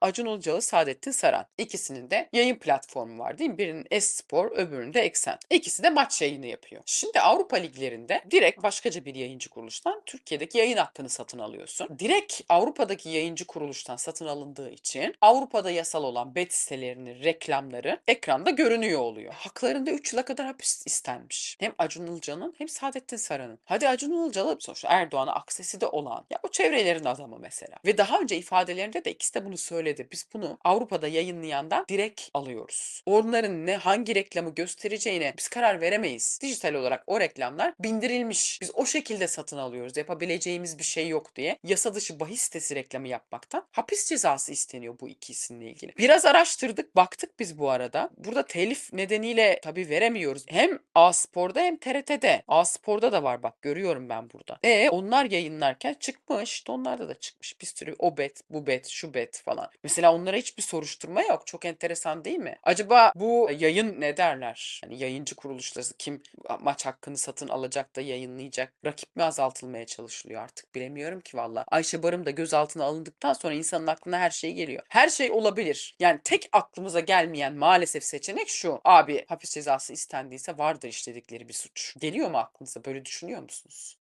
Acun Ilıcalı, Saadettin Saran. İkisinin de yayın platformu var değil mi? Birinin Espor, öbüründe Eksen. İkisi de maç yayını yapıyor. Şimdi Avrupa liglerinde direkt başkaca bir yayıncı kuruluştan Türkiye'deki yayın hakkını satın alıyorsun. Direkt Avrupa'daki yayıncı kuruluştan satın alındığı için Avrupa'da yasal olan bet sitelerinin reklamları ekranda görünüyor oluyor. Haklarında 3 yıla kadar hapis istenmiş. Hem Acun Ilıcalı'nın hem Saadettin Saran'ın. Hadi Acun Ilıcalı sonuçta Erdoğan'a aksesi de olan ya o çevrelerin adamı mesela. Ve daha önce ifadelerinde de ikisi de bunu söyledi. Biz bunu Avrupa'da yayınlayandan direkt alıyoruz. Onların ne hangi reklamı göstereceğine biz karar veremeyiz. Dijital olarak o reklamlar bindirilmiş. Biz o şekilde satın alıyoruz. Yapabileceğimiz bir şey yok diye yasa dışı bahis sitesi reklamı yapmaktan hapis cezası isteniyor bu ikisiyle ilgili. Biraz araştırdık, baktık biz bu arada. Burada telif nedeniyle tabii veremiyoruz. Hem A-Spor'da hem TRT'de. A-Spor'da da var bak görüyorum ben burada. E onlar yayınlarken çıkmış. Onlarda da çıkmış. Bir sürü o bet, bu bet, şu bet falan. Mesela onlara hiçbir soruşturma yok. Çok enteresan değil mi? Acaba bu yayın ne derler? Yani yayıncı kuruluşları kim maç hakkını satın alacak da yayınlayacak? Rakip mi azaltılmaya çalışılıyor artık bilemiyorum ki valla. Ayşe Barım da gözaltına alındıktan sonra insanın aklına her şey geliyor. Her şey olabilir. Yani tek aklımıza gelmeyen maalesef seçenek şu. Abi hapis cezası istendiyse vardır işledikleri bir suç. Geliyor mu aklınıza? Böyle düşünüyor musunuz?